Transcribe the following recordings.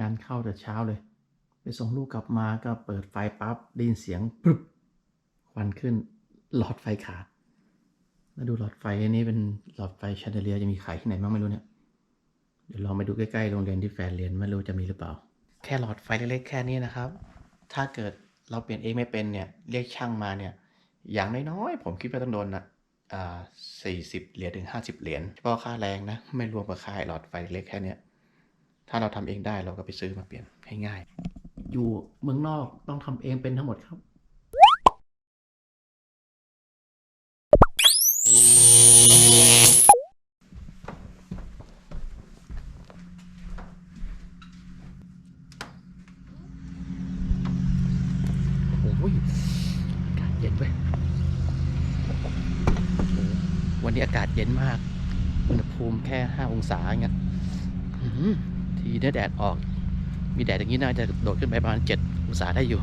งานเข้าแต่เช้าเลย ไปส่งลูกกลับมาก็เปิดไฟปั๊บได้ยินเสียงปรึบควันขึ้นหลอดไฟขาดแล้วดูหลอดไฟอันนี้เป็นหลอดไฟชนเดเลียจะมีขายที่ไหนบ้างไม่รู้เนี่ยเดี๋ยวลองไปดูใกล้ๆโรงเรียนที่แฟนเรียนไม่รู้จะมีหรือเปล่า แค่หลอดไฟเล็กๆแค่นี้นะครับ ถ้าเกิดเราเปลี่ยนเองไม่เป็นเนี่ยเรียกช่างมาเนี่ยอย่างน้อยๆผมคิดว่าต้องโดนนะอ่าสี่สิบเหรียญถึงห้าสิบเหรียญเฉพาะค่าแรงนะ ไม่รวมกับค่าหลอดไฟเล็กแค่เนี้ย ถ้าเราทำเองได้เราก็ไปซื้อมาเปลี่ยนให้ง่ายอยู่เมืองนอกต้องทำเองเป็นทั้งหมดครับโอ้ยอากาศเย็นเว้ยโอ้โหวันนี้อากาศเย็นมาก อุณหภูมิแค่ห้าองศาอย่างเงี้ย อื้อหือทีเนี้ยแดดออก มีแดดอย่างนี้น่าจะโดดขึ้นไปประมาณเจ็ดองศาได้อยู่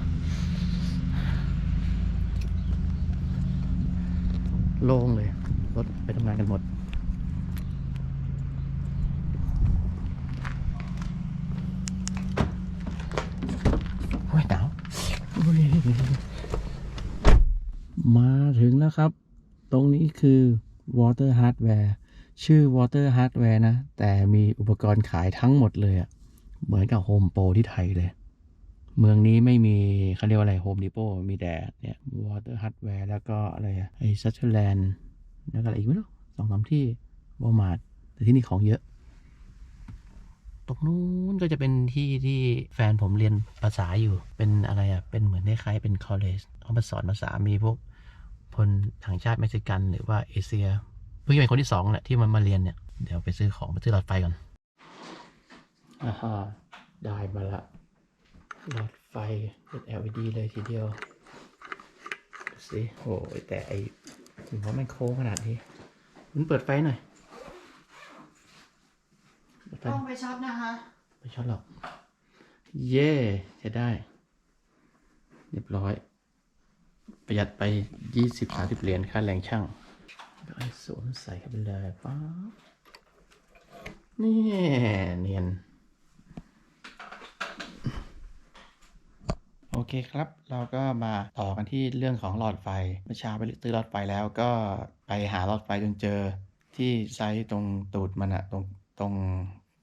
โล่งเลย รถไปทำงานกันหมดโอ้ยหนาวมาถึงแล้วครับ ตรงนี้คือ Water Hardware ชื่อ Water Hardware นะ แต่มีอุปกรณ์ขายทั้งหมดเลยอะเหมือนกับ Home Pro ที่ไทยเลย เมืองนี้ไม่มีเขาเรียกว่าอะไร Home Depot มีแต่เนี่ย Water Hardware แล้วก็อะไรอะไอ้ s u t h e r l a n d แล้วก็อะไรอีกไม่รู้สองสามที่ Walmart แต่ที่นี่ของเยอะ ตรงนู้นก็จะเป็นที่ที่แฟนผมเรียนภาษาอยู่ เป็นอะไรอะ เป็นเหมือนคล้ายๆเป็น college เขามาสอนภาษา มีพวกคนต่างชาติเม็กซิกันหรือว่าเอเชีย เพิ่งจะเป็นคนที่สองแหละที่มันมาเรียนเนี่ย เดี๋ยวไปซื้อของไปซื้อหลอดไฟก่อนอ่าฮะได้มาละหลอดไฟเป็น LED เลยทีเดียวดูสิโอ้ยแต่ไอ้ถึงว่ามันโค้งขนาดนี้มันเปิดไฟหน่อยเปิดไฟต้องไปช็อปนะคะไม่ช็อตหรอก เย่ใช้ได้ เรียบร้อย ประหยัดไปยี่สิบสาสิบเหรียญค่าแรงช่าง สวมใส่เข้าไปเลยป๊านี่เนียน โอเคครับ เราก็มาต่อกันที่เรื่องของหลอดไฟ เมื่อเช้าไปซื้อหลอดไฟแล้วก็ไปหาหลอดไฟจนเจอ ที่ไซส์ตรงตูดมันอะตรงตรง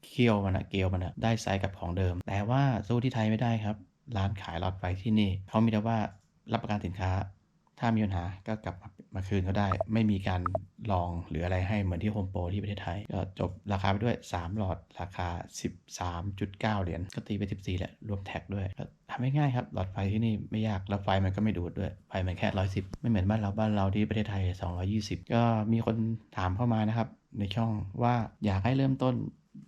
เขี้ยวมันอะเกลียวมันอะได้ไซส์กับของเดิม แต่ว่าสู้ที่ไทยไม่ได้ครับ ร้านขายหลอดไฟที่นี่ เขามีแต่ว่ารับประกันสินค้า ถ้ามีปัญหาก็กลับมา มาคืนเขาได้ ไม่มีการลองหรืออะไรให้เหมือนที่โฮมโปรที่ประเทศไทย ก็จบราคาไปด้วย 3 หลอดราคา 13.9 เหรียญก็ตีไป 14แหละรวมแท็กด้วยทำง่ายๆครับหลอดไฟที่นี่ไม่ยากแล้วไฟมันก็ไม่ดูดด้วย ไฟมันแค่ 110 ไม่เหมือนบ้านเราบ้านเราที่ประเทศไทย 220 ก็มีคนถามเข้ามานะครับในช่องว่าอยากให้เริ่มต้น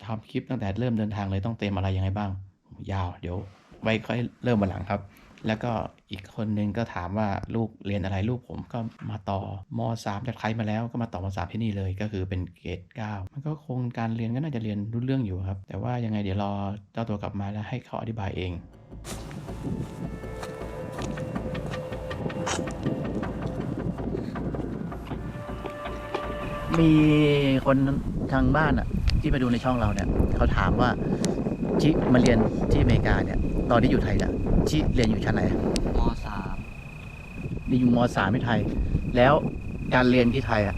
ทำคลิปตั้งแต่เริ่มเดินทางเลยต้องเตรียมอะไรยังไงบ้าง ยาวเดี๋ยวไว้ค่อยเริ่มวันหลังครับ แล้วก็ อีกคนนึงก็ถามว่าลูกเรียนอะไรลูกผมก็มาต่อม 3 จากไทยมาแล้วก็มาต่อม 3 ที่นี่เลยก็คือเป็นเกรด9มันก็คงการเรียนก็น่าจะเรียนรู้เรื่องอยู่ครับ แต่ว่ายังไงเดี๋ยวรอเจ้าตัวกลับมาแล้วให้เขาอธิบายเองมีคนทางบ้านอะ ที่มาดูในช่องเราเนี่ย เขาถามว่าชิมาเรียนที่อเมริกาเนี่ย ตอนที่อยู่ไทยเนี่ยชิเรียนอยู่ชั้นไหนมสามเรียนอยู่มสามที่ไทย แล้วการเรียนที่ไทยอะ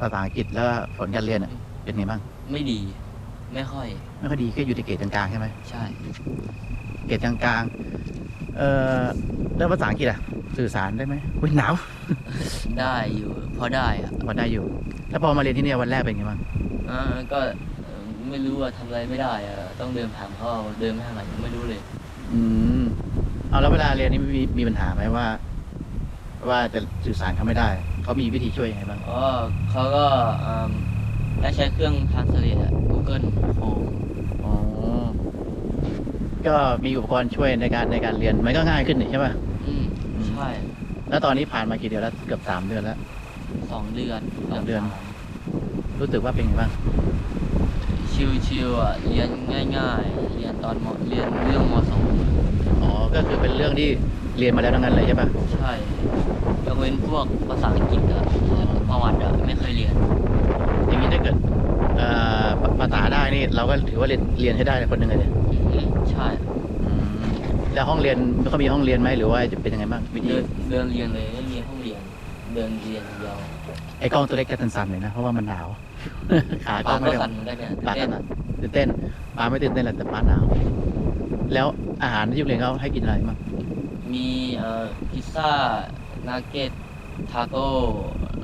ภาษาอังกฤษแล้วผลการเรียนอะเป็นไงบ้าง ไม่ดี ไม่ค่อย ไม่ค่อยดีก็อยู่ในเกรดกลางๆใช่ไหมใช่ เกรดกลางๆเออแล้วภาษาอังกฤษอะสื่อสารได้ไหมอุ้ยหนาว ได้อยู่ พอได้อะพอได้อยู่ แล้วพอมาเรียนที่เนี่ยวันแรกเป็นไงบ้าง อ่าก็เอ่อ ไม่รู้ว่าทำอะไรไม่ได้อะต้องเดินถามเขาเอาเดินไม่ทางไหนยังไม่รู้เลย อืมเอาแล้วเวลาเรียนนี่มีมีปัญหาไหมว่า ว่าจะสื่อสารเขาไม่ได้เขามีวิธีช่วยยังไงบ้างอ๋อเขาก็อืมได้ใช้เครื่อง translate อะ Google Chrome อ๋อก็มีอุปกรณ์ช่วยในการในการเรียนมันก็ง่ายขึ้นนี่ใช่ป่ะอืมใช่แล้วตอนนี้ผ่านมากี่เดือนแล้วเกือบสามเดือนแล้ว สองเดือนสองเดือนสามรู้สึกว่าเป็นไงบ้าง ชิวๆอะเรียนง่าย ๆ เรียนตอนมเรียนเรื่องมสองอ๋อ ก็คือเป็นเรื่องที่เรียนมาแล้วทั้งนั้นเลยใช่ป่ะใช่ยกเว้นพวกภาษาอังกฤษอะประวัติอะไม่เคยเรียน อย่างนี้ถ้าเกิดเอ่อภาษาได้นี่เราก็ถือว่าเรียนเรียนให้ได้คนหนึ่งเลยเนี่ยอืมใช่อืมแล้วห้องเรียนเขามีห้องเรียนไหมหรือว่าจะเป็นยังไงบ้างวิธี เดินเดินเรียนเลย ไม่มีห้องเรียนเดินเรียนอย่างเดียวไอ้กล้องตัวเล็กจะสั่นๆหน่อยนะเพราะว่ามันหนาว ขากล้ปาองก็ไม่ได้สั่นเหมือนกันเนี่ยปาตื่ก็นเต้นสั่นตื่นเต้นปาไม่ตื่นเต้นหรอกแต่ปาหนาว แล้วอาหารที่โรงเรียนเขาให้กินอะไรบ้างมีเอ่อพิซซ่านาเก็ตทาโก้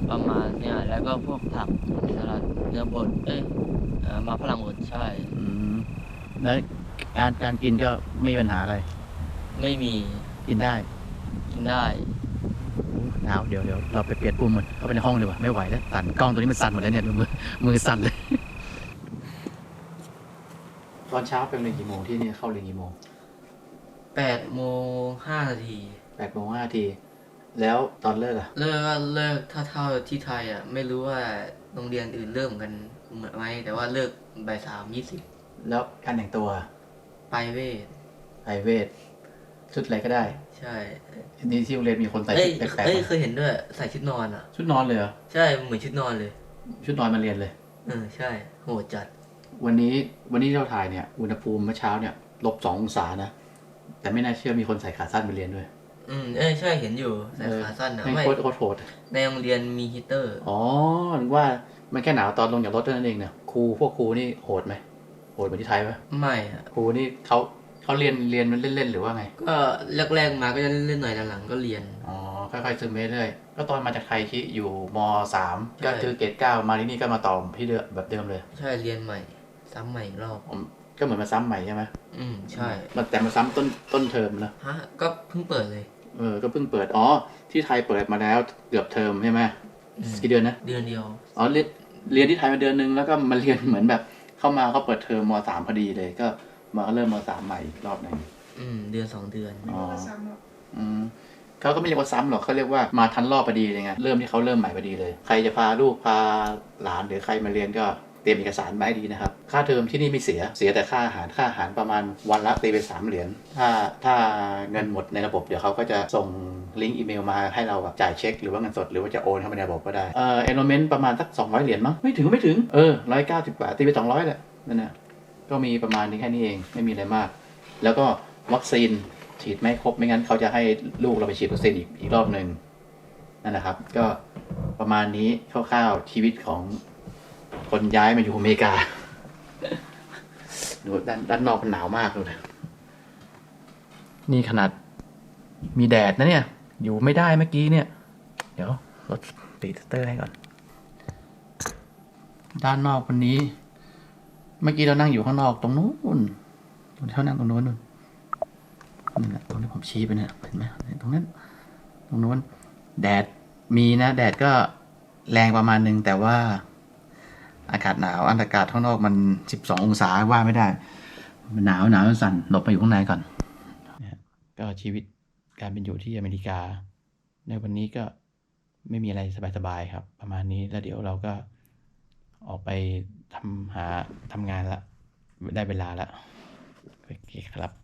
ประมาณเนี่ยแล้วก็พวกผักสลัดเนื้อบดเอ้ยเอ่อมาฝรั่งบดใช่ อืมแล้วการการกินก็ไม่มีปัญหาอะไร ไม่มีกินได้ กินได้ หนาวเดี๋ยวเดี๋ยวเราไปเปลี่ยนปุ่มมันเข้าไปในห้องดีกว่าไม่ไหวแล้วสั่นกล้องตัวนี้มันสั่นหมดแล้วเนี่ยมือมือสั่นเลยตอนเช้าไปเรียนกี่โมงที่นี่เข้าเรียนกี่โมงแปดโมงห้านาทีแปดโมงห้าที แล้วตอนเลิกอะเลิกก็เลิกถ้าเท่าที่ไทยอะไม่รู้ว่าโรงเรียนอื่นเริ่มกันเหมือนไหมแต่ว่าเลิกบ่ายสามยี่สิบแล้วการแต่งตัว ไปเวทไพรเวท ชุดอะไรก็ได้ ใช่นี่ที่โรงเรียนมีคนใส่เอ้ชุยดแปลกเอ้ยๆเคยเห็นด้วยใส่ชุดนอนอะ ชุดนอนเลยเหรอใช่เหมือนชุดนอนเลย ชุดนอนมาเรียนเลยเออใช่โหดจัด วันนี้วันนี้เราถ่ายเนี่ยอุณหภูมิเมื่อเช้าเนี่ยลบสององศานะแต่ไม่น่าเชื่อมีคนใส่ขาสั้นมาเรียนด้วย อืมเอ้ยใช่เห็นอยู่ใส่ขาสั้นนะไม่ไม่โคตรโคตรโหดในโรงเรียนมีฮีตเตอร์ อ๋อนึกว่ามันแค่หนาวตอนลงจากรถเท่านั้นเองเนี่ยครูพวกครูนี่โหดไหมโหดเหมือนที่ไทยปะไม่อะครูนี่เขา เขาเรียนเรียนมันเล่นๆหรือว่าไงก็แรกๆมาก็จะเล่นๆหน่อยหลังๆก็เรียนอ๋อค่อยๆซึมไปเรื่อยก็ตอนมาจากไทยที่อยู่มสามใช่ก็คือเกรดเก้ามาที่นี่ก็มาต่อที่เดิมแบบเดิมเลย ใช่เรียนใหม่ ซ้ำใหม่อีกรอบผมก็เหมือนมาซ้ำใหม่ใช่ไหมอืมใช่มันแต่มาซ้ำต้นต้นเทอมนะฮะก็เพิ่งเปิดเลยเออก็เพิ่งเปิดอ๋อที่ไทยเปิดมาแล้วเกือบเทอมใช่ไหมอืมกี่เดือนนะเดือนเดียวอ๋อเรียนเรียนที่ไทยมาเดือนนึงแล้วก็มาเรียนเหมือนแบบเข้ามาเขาเปิดเทอมมสามพอดีเลยก็ มาเริ่มมสามใหม่อีกรอบหนึ่งอืม เดือนสองเดือน อ๋ออืมเขาก็ไม่เรียกว่าซ้ำหรอกเขาเรียกว่ามาทันรอบพอดีเลยไงเริ่มที่เขาเริ่มใหม่พอดีเลย ใครจะพาลูกพาหลานหรือใครมาเรียนก็เตรียมเอกสารมาให้ดีนะครับ ค่าเทอมที่นี่ไม่เสีย เสียแต่ค่าอาหาร ค่าอาหารประมาณวันละตีเป็นสามเหรียญ ถ้าถ้าเงินหมดในระบบเดี๋ยวเขาก็จะส่งลิงก์อีเมลมาให้เราแบบจ่ายเช็ค หรือว่าเงินสดหรือว่าจะโอนเข้าไปในระบบก็ได้ เอ่อเอโนเมนต์ประมาณสัก200 เหรียญมั้ง ไม่ถึงไม่ถึง เออร้อยเก้าสิบบาทตีไปสองร้อยแหละนั่นนะ ก็มีประมาณนี้แค่นี้เอง ไม่มีอะไรมาก แล้วก็วัคซีนฉีดไม่ครบไม่งั้นเขาจะให้ลูกเราไปฉีดวัคซีนอีกอีกรอบหนึ่งนั่นนะครับ ก็ประมาณนี้คร่าวๆชีวิตของคนย้ายมาอยู่อเมริกาดูด้านด้านนอกมันหนาวมากเลยนี่ขนาดมีแดดนะเนี่ย อยู่ไม่ได้เมื่อกี้เนี่ย เดี๋ยวลดติดเตอร์ให้ก่อน ด้านนอกวันนี้ เมื่อกี้เรานั่งอยู่ข้างนอกตรงนู้นตรงที่เขานั่งตรงนู้นนู่นนี่นแหละตรงที่ผมชี้ไปเนี่ยเห็นไหมตรงนั้นตรงนู้นแดดมีนะ แดดก็แรงประมาณหนึ่งแต่ว่าอากาศหนาวอากาศข้างนอกมันสิบสององศาว่าไม่ได้มันหนาวหนาวสั่นหลบไปอยู่ข้างในก่อนเนี่ยก็ชีวิตการเป็นอยู่ที่อเมริกา ในวันนี้ก็ไม่มีอะไรสบายๆครับ ประมาณนี้แล้วเดี๋ยวเราก็ออกไป ทำหาทำงานละ ได้เวลาละโอเคครับ